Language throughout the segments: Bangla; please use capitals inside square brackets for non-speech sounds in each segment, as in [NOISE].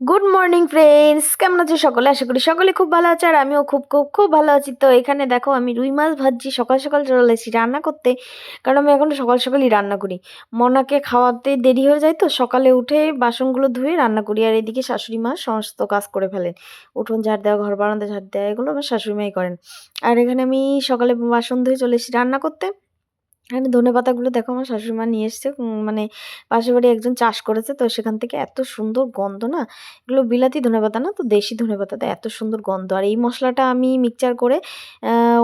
গুড মর্নিং ফ্রেন্ডস কেমন আছে সকলে? আশা করি সকলে খুব ভালো আছে আর আমিও খুব খুব খুব ভালো আছি। তো এখানে দেখো, আমি রুই মাছ ভাজছি। সকাল সকাল চলে এসেছি রান্না করতে, কারণ আমি এখন সকাল সকালই রান্না করি। মনাকে খাওয়াতে দেরি হয়ে যায় তো, সকালে উঠে বাসনগুলো ধুয়ে রান্না করি। আর এদিকে শাশুড়ি মা সমস্ত কাজ করে ফেলেন। উঠোন ঝাড় দেওয়া, ঘর বারান্দা ঝাড় দেওয়া, এগুলো আমার শাশুড়ি মাই করেন। আর এখানে আমি সকালে বাসন ধুয়ে চলে এসেছি রান্না করতে। এখানে ধনে পাতাগুলো দেখো আমার শাশুড়িমা নিয়ে এসছে। মানে পাশের বাড়ি একজন চাষ করেছে তো সেখান থেকে এত সুন্দর গন্ধ না, এগুলো বিলাতি ধনে পাতা না তো দেশি ধনে পাতাতে এত সুন্দর গন্ধ। আর এই মশলাটা আমি মিক্সচার করে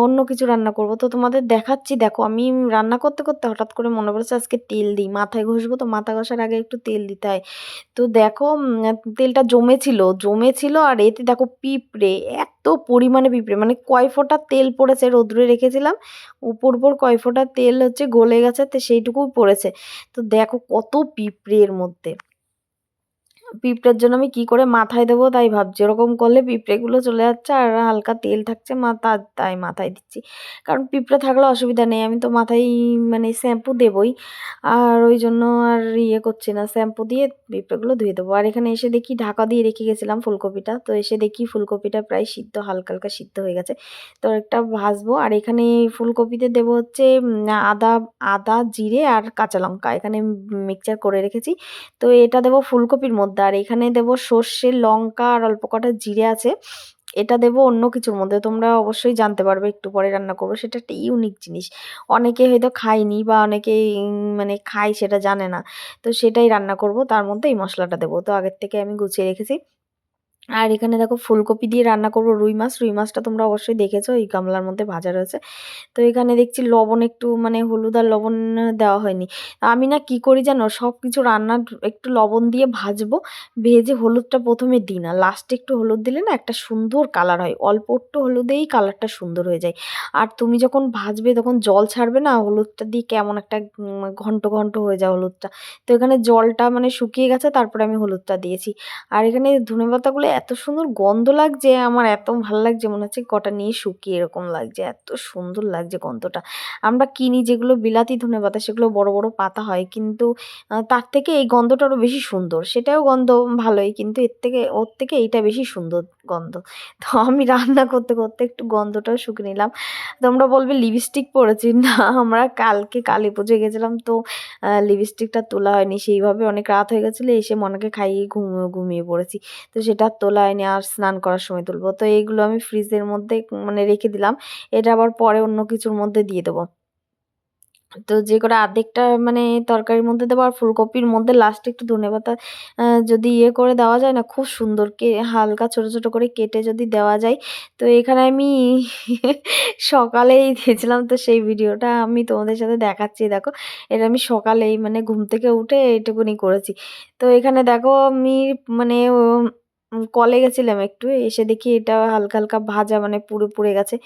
অন্য কিছু রান্না করব। তো তোমাদের দেখাচ্ছি, দেখো আমি রান্না করতে করতে হঠাৎ করে মনে পড়েছে আজকে তেল দিই। মাথায় ঘষবো তো মাথা ঘষার আগে একটু তেল দিতে হয়। তো দেখো তেলটা জমেছিল জমেছিল আর এতে দেখো পিঁপড়ে, এত পরিমাণে পিঁপড়ে মানে কয় ফোঁটা তেল পড়েছে রোদ্রে রেখেছিলাম, উপর উপর কয় ফোঁটা তেল হচ্ছে গলে গেছে, তো সেইটুকু পড়েছে। তো দেখো কত পিঁপড়ের মধ্যে। পিঁপড়ের জন্য আমি কি করে মাথায় দেবো তাই ভাবছি। ওরকম করলে পিঁপড়েগুলো চলে যাচ্ছে আর হালকা তেল থাকছে মা মাথা তাই মাথায় দিচ্ছি। কারণ পিঁপড়ে থাকলে অসুবিধা নেই, আমি তো মাথায় মানে শ্যাম্পু দেবই। আর ওই জন্য আর ইয়ে করছি না, শ্যাম্পু দিয়ে পিঁপড়েগুলো ধুয়ে দেবো। আর এখানে এসে দেখি ঢাকা দিয়ে রেখে গেছিলাম ফুলকপিটা, তো এসে দেখি ফুলকপিটা প্রায় সিদ্ধ, হালকা হালকা সিদ্ধ হয়ে গেছে। তো একটা ভাজবো, আর এখানে ফুলকপিতে দেবো হচ্ছে আদা আদা, জিরে আর কাঁচা লঙ্কা। এখানে মিক্সচার করে রেখেছি। তো এটা দেবো ফুলকপির মধ্যে। আর এখানে দেবো সর্ষে, লঙ্কা আর অল্প কটা জিরে আছে। এটা দেবো অন্য কিছুর মধ্যে, তোমরা অবশ্যই জানতে পারবে, একটু পরে রান্না করব। সেটা একটা ইউনিক জিনিস। অনেকে হয়তো খায়নি বা অনেকে মানে খায় সেটা জানে না। তো সেটাই রান্না করব, তার মধ্যে এই মশলাটা দেবো। তো আগের থেকে আমি গুছিয়ে রেখেছি। আর এখানে দেখো ফুলকপি দিয়ে রান্না করব রুই মাছ। রুই মাছটা তোমরা অবশ্যই দেখেছ, এই গামলার মধ্যে ভাজা রয়েছে। তো এখানে দেখছি লবণ একটু মানে হলুদ আর লবণ দেওয়া হয়নি। আমি না কি করি জানো সব কিছু রান্নার একটু লবণ দিয়ে ভাজবো, ভেজে হলুদটা প্রথমে দিই না। লাস্টে একটু হলুদ দিলে না একটা সুন্দর কালার হয়। অল্প একটু হলুদেই কালারটা সুন্দর হয়ে যায়। আর তুমি যখন ভাজবে তখন জল ছাড়বে না, হলুদটা দিয়ে কেমন একটা ঘন্ট ঘন্ট হয়ে যায় হলুদটা। তো এখানে জলটা মানে শুকিয়ে গেছে, তারপরে আমি হলুদটা দিয়েছি। আর এখানে ধনেপাতাগুলো এত সুন্দর গন্ধ লাগছে, আমার এত ভালো লাগছে, মনে হচ্ছে কটা নিয়ে শুকিয়ে এরকম লাগছে, এত সুন্দর লাগছে গন্ধটা। আমরা কিনি যেগুলো বিলাতি ধনেপাতা সেগুলো বড় বড় পাতা হয়, কিন্তু তার থেকে এই গন্ধটা আরও বেশি সুন্দর। সেটাও গন্ধ ভালোই, কিন্তু এর থেকে, ওর থেকে এইটা বেশি সুন্দর গন্ধ। তো আমি রান্না করতে করতে একটু গন্ধটাও শুকে নিলাম। তোমরা বলবে লিপস্টিক পরেছি। না, আমরা কালকে কালী পুজো গেছিলাম তো লিপস্টিকটা তোলা হয়নি। সেইভাবে অনেক রাত হয়ে গেছিল, এসে মনকে খাইয়ে ঘুম, ঘুমিয়ে পড়েছি। তো সেটা আর তোলা হয়নি আর স্নান করার সময় তুলবো। তো এইগুলো আমি ফ্রিজের মধ্যে মানে রেখে দিলাম। এটা আবার পরে অন্য কিছুর মধ্যে দিয়ে দেবো। তো যে করে আর্ধেকটা মানে তরকারির মধ্যে দেবো আর ফুলকপির মধ্যে লাস্টে একটু ধনেপাতা আহ, যদি ইয়ে করে দেওয়া যায় না খুব সুন্দর কে হালকা ছোট ছোট করে কেটে যদি দেওয়া যায়। তো এখানে আমি [LAUGHS] সকালেই দিয়েছিলাম তো সেই ভিডিওটা আমি তোমাদের সাথে দেখাচ্ছি দেখো। এটা আমি সকালেই মানে ঘুম থেকে উঠে এটুকুনি করেছি। তো এখানে দেখো আমি মানে কলে গেছিলাম একটু, এসে দেখি এটা হালকা হালকা ভাজা মানে পুড়ে পুড়ে গেছে।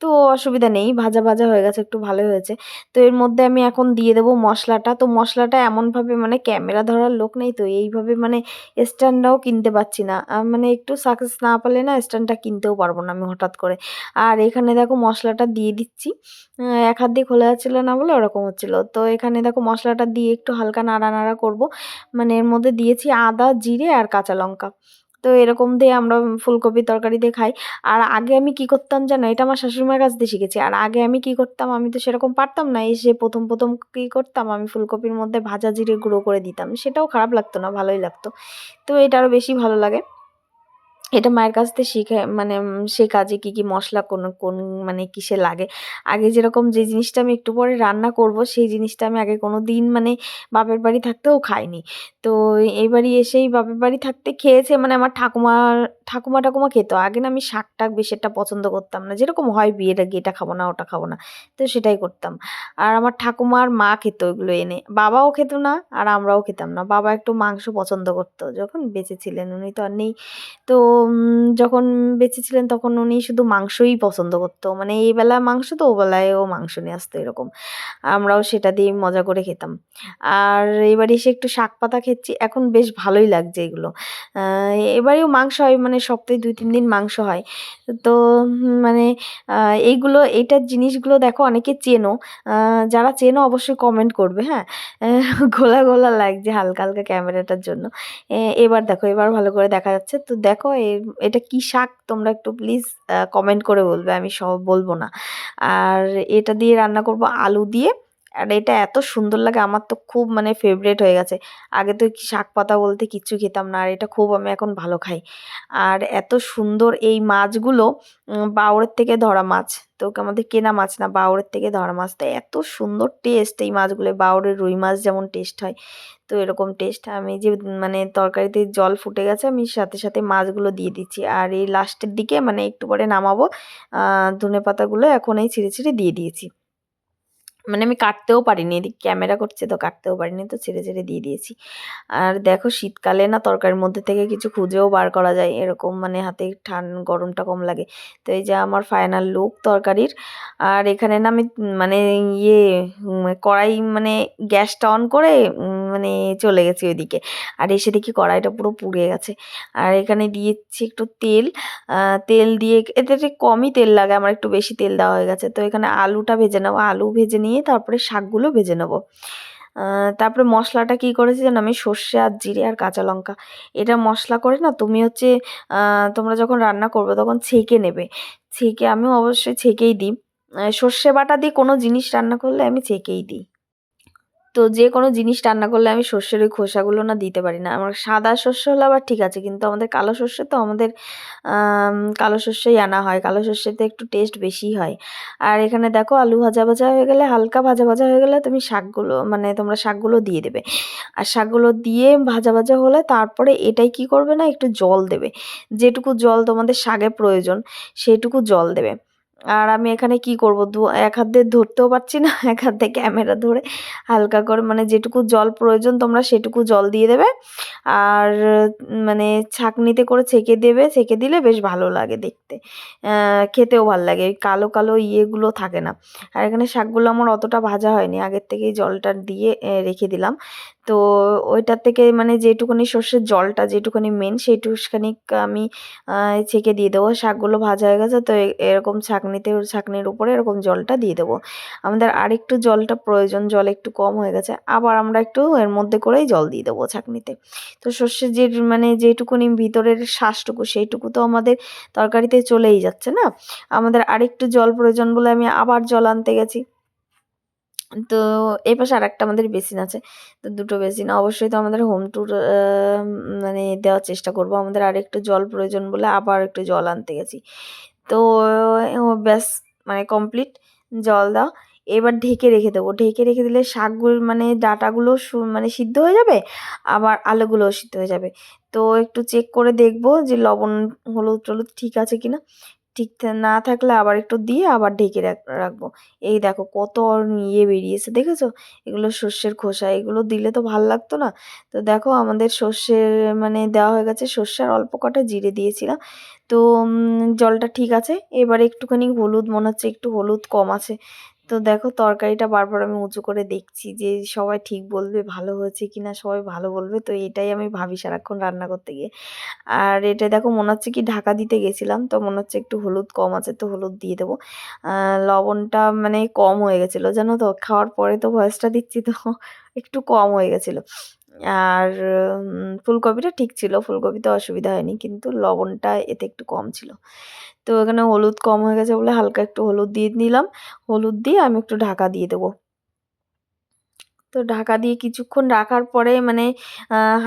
তো অসুবিধা নেই, ভাজা ভাজা হয়ে গেছে, একটু ভালো হয়েছে। তো এর মধ্যে আমি এখন দিয়ে দেবো মশলাটা। তো মশলাটা এমনভাবে মানে ক্যামেরা ধরার লোক নেই তো, এইভাবে মানে স্ট্যান্ডটাও কিনতে পারছি না। মানে একটু সাকসেস না পেলে না স্ট্যান্ডটা কিনতেও পারব না আমি হঠাৎ করে। আর এখানে দেখো মশলাটা দিয়ে দিচ্ছি। এক হাত দিয়ে খোলা যাচ্ছিল না বলে ওরকম হচ্ছিল। তো এখানে দেখো মশলাটা দিয়ে একটু হালকা নাড়া নাড়া করব। মানে এর মধ্যে দিয়েছি আদা, জিরে আর কাঁচা লঙ্কা। তো এরকম দিয়ে আমরা ফুলকপির তরকারি দিয়ে খাই। আর আগে আমি কি করতাম জানো, এটা আমার শাশুড়িমার কাছ দিয়ে শিখেছি। আর আগে আমি কি করতাম, আমি তো সেরকম পারতাম না, এসে প্রথম প্রথম কি করতাম, আমি ফুলকপির মধ্যে ভাজা জিরে গুঁড়ো করে দিতাম। সেটাও খারাপ লাগতো না, ভালোই লাগতো। তো এটা আরও বেশি ভালো লাগে। এটা মায়ের কাছ থেকে শিখে মানে সে কাজে কী কী মশলা কোন কোন মানে কিসে লাগে। আগে যেরকম যে জিনিসটা আমি একটু পরে রান্না করব, সেই জিনিসটা আমি আগে কোনো দিন মানে বাপের বাড়ি থাকতেও খাইনি। তো বাড়ি এসেই বাপের বাড়ি থাকতে খেয়েছে মানে আমার ঠাকুমার ঠাকুমা ঠাকুমা খেত। আগে না আমি শাক টাক বেশি একটা পছন্দ করতাম না। যেরকম হয় বিয়ের আগে, এটা খাব না, ওটা খাব না, তো সেটাই করতাম। আর আমার ঠাকুমার মা খেত ওইগুলো এনে। বাবাও খেত না, আর আমরাও খেতাম না। বাবা একটু মাংস পছন্দ করতো, যখন বেঁচে ছিলেন, উনি তো আর নেই। তো যখন বেঁচে ছিলেন তখন উনি শুধু মাংসই পছন্দ করতো। মানে এই বেলা মাংস তো ও বেলায়ও মাংস নিয়ে আসতো এরকম। আমরাও সেটা দিয়ে মজা করে খেতাম। আর এবার এসে একটু শাক পাতা খেচ্ছি এখন বেশ ভালোই লাগছে এগুলো। এবারেও মাংস হয় মানে সপ্তাহে দুই, তিন দিন মাংস হয়। তো মানে এইগুলো, এইটার জিনিসগুলো দেখো অনেকে চেনো। যারা চেনো অবশ্যই কমেন্ট করবে হ্যাঁ? গোলা গোলা লাগছে হালকা হালকা ক্যামেরাটার জন্য। এবার দেখো, এবার ভালো করে দেখা যাচ্ছে। তো দেখো এটা কি শাক তোমরা একটু প্লিজ কমেন্ট করে বলবে, আমি সব বলব না। আর এটা দিয়ে রান্না করব আলু দিয়ে। আর এটা এত সুন্দর লাগে, আমার তো খুব মানে ফেভারেট হয়ে গেছে। আগে তো শাক পাতা বলতে কিচ্ছু খেতাম না, আর এটা খুব আমি এখন ভালো খাই। আর এত সুন্দর এই মাছগুলো বাউরের থেকে ধরা মাছ, তো আমাদের কেনা মাছ না বাউরের থেকে ধরা মাছ, তো এত সুন্দর টেস্ট এই মাছগুলো বাওড়ের রুই মাছ যেমন টেস্ট হয়, তো এরকম টেস্ট আমি যে মানে তরকারিতে জল ফুটে গেছে, আমি সাথে সাথে মাছগুলো দিয়ে দিচ্ছি। আর এই লাস্টের দিকে মানে একটু পরে নামাবো ধনে পাতাগুলো এখন এই ছিঁড়ে ছিঁড়ে দিয়ে দিয়েছি। মানে আমি কাটতেও পারিনি, এদিক ক্যামেরা করছে তো কাটতেও পারিনি, তো ছেড়ে ছেড়ে দিয়ে দিয়েছি। আর দেখো শীতকালে না তরকারির মধ্যে থেকে কিছু খুঁজেও বার করা যায়, এরকম মানে হাতে ঠান গরমটা কম লাগে। তো এই যে আমার ফাইনাল লুক তরকারির, আর এখানে না আমি মানে ইয়ে কড়াই মানে গ্যাসটা অন করে মানে চলে গেছি ওইদিকে। আর এসে দেখি কড়াইটা পুরো পুড়ে গেছে। আর এখানে দিয়েছি একটু তেল। তেল দিয়ে এতে কমই তেল লাগে, আমার একটু বেশি তেল দেওয়া হয়ে গেছে। তো এখানে আলুটা ভেজে নেব। আলু ভেজে নিয়ে তারপরে শাকগুলো ভেজে নেব। তারপরে মশলাটা কি করেছি যেন আমি সর্ষে আর জিরে আর কাঁচা লঙ্কা। এটা মশলা করে না তুমি হচ্ছে তোমরা যখন রান্না করবে তখন ছেঁকে নেবে। ছেঁকে, আমিও অবশ্যই ছেঁকেই দিই। সর্ষে বাটা দিয়ে কোনো জিনিস রান্না করলে আমি ছেঁকেই দিই। তো যে কোনো জিনিস রান্না করলে আমি সর্ষের ওই খোসাগুলো না দিতে পারি না। আমার সাদা শস্য হলে আবার ঠিক আছে, কিন্তু আমাদের কালো শস্য তো আমাদের কালো শস্যই আনা হয়। কালো শস্যতে একটু টেস্ট বেশি হয়। আর এখানে দেখো আলু ভাজা ভাজা হয়ে গেলে, হালকা ভাজা ভাজা হয়ে গেলে তুমি শাকগুলো মানে তোমরা শাকগুলো দিয়ে দেবে। আর শাকগুলো দিয়ে ভাজা ভাজা হলে তারপরে এটাই কি করবে না, একটু জল দেবে। যেটুকু জল তোমাদের শাকে প্রয়োজন, সেটুকু জল দেবে। আর আমি এখানে কি করব? দু এক হাত দিয়ে ধরতেও পারছি না, এক হাত দিয়ে ক্যামেরা ধরে হালকা করে মানে যেটুকু জল প্রয়োজন তোমরা সেটুকু জল দিয়ে দেবে। আর মানে ছাঁকনিতে করে ছেঁকে দেবে, ছেঁকে দিলে বেশ ভালো লাগে দেখতে। খেতেও ভালো লাগে কালো কালো ইয়েগুলো থাকে না। আর এখানে শাকগুলো আমার অতটা ভাজা হয়নি, আগের থেকেই জলটা দিয়ে রেখে দিলাম। তো ওইটার থেকে মানে যেটুকুনি সর্ষের জলটা যেটুকুনি মেন সেইটুকুখানি আমি ছেঁকে দিয়ে দেবো। শাকগুলো ভাজা হয়ে গেছে তো এরকম ছাঁকনিতে, ছাঁকনির উপরে এরকম জলটা দিয়ে দেবো। আমাদের আরেকটু জলটা প্রয়োজন, জল একটু কম হয়ে গেছে, আবার আমরা একটু এর মধ্যে করেই জল দিয়ে দেবো ছাঁকনিতে। তো সর্ষের যে মানে যেটুকুনি ভিতরের শ্বাসটুকু সেইটুকু তো আমাদের তরকারিতে চলেই যাচ্ছে না? আমাদের আরেকটু জল প্রয়োজন বলে আমি আবার জল আনতে গেছি। তো এই পাশে আর একটা আমাদের বেসিন আছে, তো দুটো বেসিন। অবশ্যই তো আমাদের হোম ট্যুর মানে দেওয়ার চেষ্টা করব। আমাদের আরেকটু জল প্রয়োজন বলে আবার একটু জল আনতে গেছি। তো ব্যাস মানে কমপ্লিট জল দাও। এবার ঢেকে রেখে দেবো। ঢেকে রেখে দিলে শাকগুলো মানে ডাঁটাগুলো মানে সিদ্ধ হয়ে যাবে, আবার আলুগুলোও সিদ্ধ হয়ে যাবে। তো একটু চেক করে দেখব যে লবণ হলুদ টলুদ ঠিক আছে কিনা। ঠিক না থাকলে আবার একটু দিয়ে আবার ঢেকে রাখ- রাখব। এই দেখো কত ইয়ে বেরিয়েছে, দেখেছ? এগুলো সর্ষের খোসা, এগুলো দিলে তো ভালো লাগতো না। তো দেখো আমাদের সর্ষের মানে দেওয়া হয়ে গেছে সর্ষের অল্প কটা জিরে দিয়েছিলাম। তো জলটা ঠিক আছে। এবার একটুখানি হলুদ, মনে হচ্ছে একটু হলুদ কম আছে। তো দেখো তরকারিটা বারবার আমি উঁচু করে দেখছি যে সবাই ঠিক বলবে ভালো হয়েছে কি না সবাই ভালো বলবে। তো এটাই আমি ভাবি সারাক্ষণ রান্না করতে গিয়ে। আর এটা দেখো মনে হচ্ছে কি ঢাকা দিতে গেছিলাম, তো মনে হচ্ছে একটু হলুদ কম আছে তো হলুদ দিয়ে দেবো। লবণটা মানে কম হয়ে গেছিল জানো তো, খাওয়ার পরে তো ভয়েসটা দিচ্ছি তো [LAUGHS] একটু কম হয়ে গেছিল। আর ফুলকপিটা ঠিক ছিল, ফুলকপিতে অসুবিধা হয়নি, কিন্তু লবণটা এতে একটু কম ছিল। তো এখানে হলুদ কম হয়ে গেছে বলে হালকা একটু হলুদ দিয়ে নিলাম। হলুদ দিয়ে আমি একটু ঢাকা দিয়ে দেবো। তো ঢাকা দিয়ে কিছুক্ষণ রাখার পরে মানে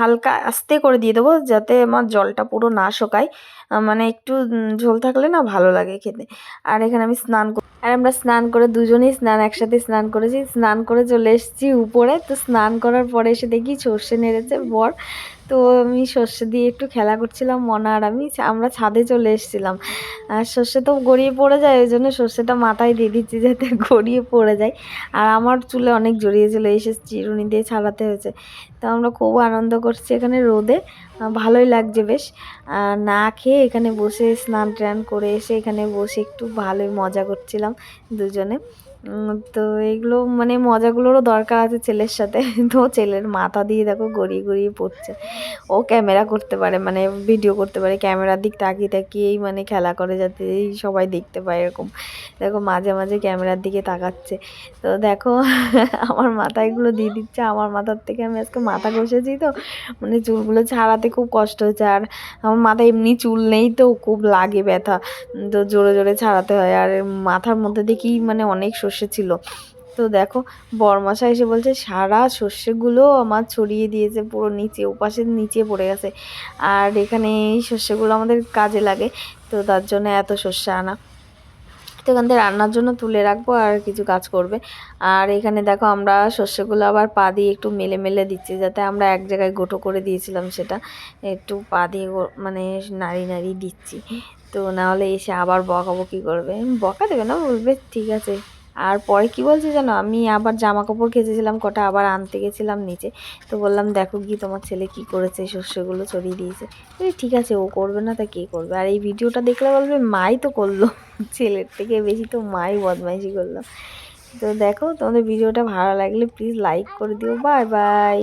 হালকা আস্তে করে দিয়ে দেবো যাতে আমার জলটা পুরো না শোকায়। মানে একটু ঝোল থাকলে না ভালো লাগে খেতে। আর এখানে আমি স্নান আর আমরা স্নান করে দুজনেই স্নান, একসাথে স্নান করেছি। স্নান করে চলে এসেছি উপরে। তো স্নান করার পরে এসে দেখি সর্ষে নেড়েছে বর। তো আমি সর্ষে দিয়ে একটু খেলা করছিলাম, মনা আর আমি, আমরা ছাদে চলে এসেছিলাম। আর সর্ষে তো গড়িয়ে পড়ে যায়, ওই জন্য সর্ষেটা মাথায় দিয়ে দিচ্ছি যাতে [LAUGHS] গড়িয়ে পড়ে যায়। আর আমার চুলে অনেক জড়িয়েছিল এসে চিরুনি দিয়ে ছাড়াতে হয়েছে। তো আমরা খুব আনন্দ করছি এখানে রোদে ভালোই লাগছে বেশ। না খেয়ে এখানে বসে স্নান টান করে এসে এখানে বসে একটু ভালোই মজা করছিলাম দুজনে। তো এগুলো মানে মজাগুলোরও দরকার আছে ছেলের সাথে। [LAUGHS] তো ছেলের মাথা দিয়ে দেখো গড়িয়ে গড়িয়ে পড়ছে। ও ক্যামেরা করতে পারে মানে ভিডিও করতে পারে, ক্যামেরার দিক তাকিয়ে তাকিয়েই মানে খেলা করে যাতে সবাই দেখতে পায় এরকম। দেখো মাঝে মাঝে ক্যামেরার দিকে তাকাচ্ছে। তো দেখো [LAUGHS] আমার মাথায় এগুলো দিয়ে দিচ্ছে, আমার মাথার থেকে আমি আজকে মাথা ঘষেছি তো মানে চুলগুলো ছাড়াতে খুব কষ্ট হচ্ছে। আর আমার মাথায় এমনি চুল নেই তো, খুব লাগে ব্যথা। তো জোরে জোরে ছাড়াতে হয়। আর মাথার মধ্যে দেখি মানে অনেক সর্ষে ছিল। তো দেখো, বরমশা এসে বলছে, সারা সর্ষেগুলো আমার ছড়িয়ে দিয়েছে, পুরো নিচে, ওপাশের নিচে পড়ে গেছে। আর এখানে এই সর্ষেগুলো আমাদের কাজে লাগে, তো তার জন্য এত সর্ষে আনা। তো এখান থেকে রান্নার জন্য তুলে রাখব, আর কিছু কাজ করবে। আর এখানে দেখো, আমরা শস্যগুলো আবার পা দিয়ে একটু মেলে মেলে দিচ্ছি, যাতে আমরা এক জায়গায় গোটো করে দিয়েছিলাম সেটা। একটু পা দিয়ে মানে নাড়ি নাড়ি দিচ্ছি। তো নাহলে এসে আবার বকাবকি করবে। বকা দেবে না, বলবে, ঠিক আছে। আর পরে কি বলছে জানো? আমি আবার জামা কাপড় খেঁচেছিলাম, কটা আবার আনতে গেছিলাম নিচে। তো বললাম, দেখো কি তোমার ছেলে কি করেছে শস্যগুলো ছড়িয়ে দিয়েছে। ঠিক আছে, ও করবে না, তা কে করবে? আর এই ভিডিওটা দেখলে বলবে, মাই তো করল। [LAUGHS] ছেলের থেকে বেশি তো মাই বদমাইশি করল। তো দেখো, তোমাদের ভিডিওটা ভালো লাগলে প্লিজ লাইক করে দিও। Bye bye